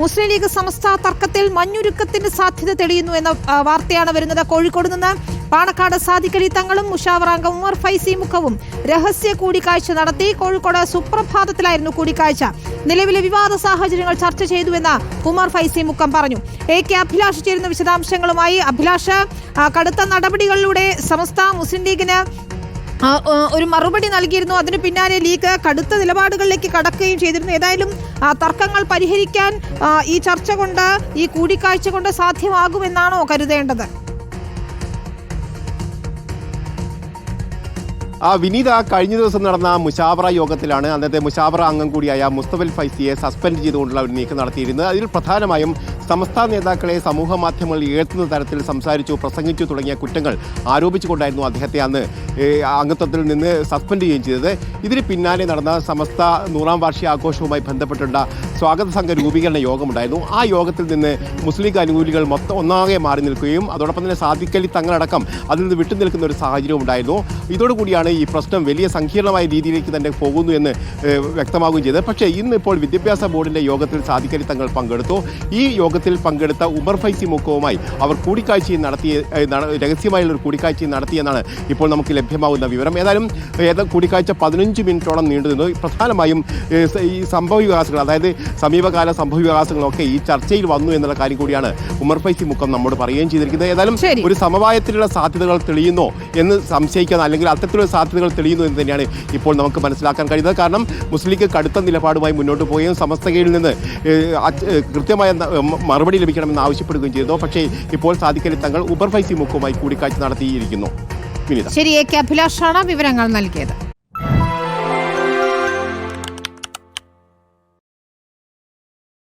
മുസ്ലിം league സമസ്ത തർക്കത്തിൽ മഞ്ഞുരുക്കത്തിന് സാധ്യത തെളിയുന്നു എന്ന വാർത്തയാണ് വരുന്നത്. കോഴിക്കോട് നിന്ന് പാണക്കാട് സാദിഖലി തങ്ങളും മുഷാവറാംഗം ഉമർ ഫൈസി മുഖവും രഹസ്യ കൂടിക്കാഴ്ച നടത്തി. കോഴിക്കോട് സുപ്രഭാതത്തിലായിരുന്നു കൂടിക്കാഴ്ച. നിലവിലെ വിവാദ സാഹചര്യങ്ങൾ ചർച്ച ചെയ്തുവെന്ന് ഉമർ ഫൈസി മുക്കം പറഞ്ഞു. എ കെ അഭിലാഷ് ചേരുന്ന വിശദാംശങ്ങളുമായി അഭിലാഷ് കടുത്ത നടപടികളിലൂടെ സമസ്ത മുസ്ലിം ലീഗിന് ഒരു മറുപടി നൽകിയിരുന്നു. അതിന് പിന്നാലെ ലീഗ് കടുത്ത നിലപാടുകളിലേക്ക് കടക്കുകയും ചെയ്തിരുന്നു. ഏതായാലും തർക്കങ്ങൾ പരിഹരിക്കാൻ ഈ ചർച്ച കൊണ്ട് ഈ കൂടിക്കാഴ്ച കൊണ്ട് സാധ്യമാകുമെന്നാണോ കരുതേണ്ടത്? ആ വിനീത കഴിഞ്ഞ ദിവസം നടന്ന മുഷാവറ യോഗത്തിലാണ് അന്നത്തെ മുഷാവറ അംഗം കൂടിയായ മുസ്തഫൽ ഫൈസിയെ സസ്പെൻഡ് ചെയ്തുകൊണ്ടുള്ള ഒരു നീക്കം നടത്തിയിരുന്നത്. അതിൽ പ്രധാനമായും സമസ്ത നേതാക്കളെ സമൂഹ മാധ്യമങ്ങളിൽ ഉയർത്തുന്ന തരത്തിൽ സംസാരിച്ചു പ്രസംഗിച്ചു തുടങ്ങിയ കുറ്റങ്ങൾ ആരോപിച്ചുകൊണ്ടായിരുന്നു അദ്ദേഹത്തെ അന്ന് അംഗത്വത്തിൽ നിന്ന് സസ്പെൻഡ് ചെയ്യുകയും ചെയ്തത്. ഇതിന് പിന്നാലെ നടന്ന സമസ്ത നൂറാം വാർഷിക ആഘോഷവുമായി ബന്ധപ്പെട്ടുള്ള സ്വാഗത സംഘ രൂപീകരണ യോഗമുണ്ടായിരുന്നു. ആ യോഗത്തിൽ നിന്ന് മുസ്ലിം ലീഗ് അനുകൂലികൾ മൊത്തം ഒന്നാകെ മാറി നിൽക്കുകയും അതോടൊപ്പം തന്നെ സാധിക്കലി തങ്ങളടക്കം അതിൽ നിന്ന് വിട്ടുനിൽക്കുന്ന ഒരു സാഹചര്യം ഉണ്ടായിരുന്നു. ഇതോടുകൂടിയാണ് ഈ പ്രശ്നം വലിയ സങ്കീർണമായ രീതിയിലേക്ക് തന്നെ പോകുന്നു എന്ന് വ്യക്തമാകുകയും ചെയ്തത്. പക്ഷേ ഇന്നിപ്പോൾ വിദ്യാഭ്യാസ ബോർഡിന്റെ യോഗത്തിൽ സാധിക്കലി തങ്ങൾ പങ്കെടുത്തു. ഈ യോഗത്തിൽ പങ്കെടുത്ത ഉമർ ഫൈസി മുക്കവുമായി അവർ കൂടിക്കാഴ്ചയും നടത്തിയ രഹസ്യമായുള്ള ഒരു കൂടിക്കാഴ്ചയും നടത്തിയെന്നാണ് ഇപ്പോൾ നമുക്ക് ലഭ്യമാകുന്ന വിവരം. ഏതായാലും ഏതാ കൂടിക്കാഴ്ച പതിനഞ്ച് മിനിറ്റോളം നീണ്ടു നിന്നു. പ്രധാനമായും ഈ സംഭവ വികാസങ്ങൾ അതായത് സമീപകാല സംഭവ വികാസങ്ങളൊക്കെ ഈ ചർച്ചയിൽ വന്നു എന്നുള്ള കാര്യം കൂടിയാണ് ഉമർ ഫൈസി മുക്കം നമ്മോട് പറയുകയും ചെയ്തിരിക്കുന്നത്. ഏതായാലും ഒരു സമവായത്തിലുള്ള സാധ്യതകൾ തെളിയുന്നു എന്ന് സംശയിക്കുന്ന അല്ലെങ്കിൽ അത്തരത്തിലുള്ള സാധ്യതകൾ തെളിയുന്നു എന്ന് തന്നെയാണ് ഇപ്പോൾ നമുക്ക് മനസ്സിലാക്കാൻ കഴിയുന്നത്. കാരണം മുസ്ലിം ലീഗ് കടുത്ത നിലപാടുമായി മുന്നോട്ട് പോവുകയും സമസ്തകയിൽ നിന്ന് കൃത്യമായ മറുപടി ലഭിക്കണമെന്ന് ആവശ്യപ്പെടുകയും ചെയ്തു. പക്ഷേ ഇപ്പോൾ സാധിക്കലി തങ്ങൾ ഉബർ ഫൈസി മുക്കുമായി കൂടിക്കാഴ്ച നടത്തിയിരിക്കുന്നു. ശരി എ കെ അഭിലാഷാണ് വിവരങ്ങൾ നൽകിയത്.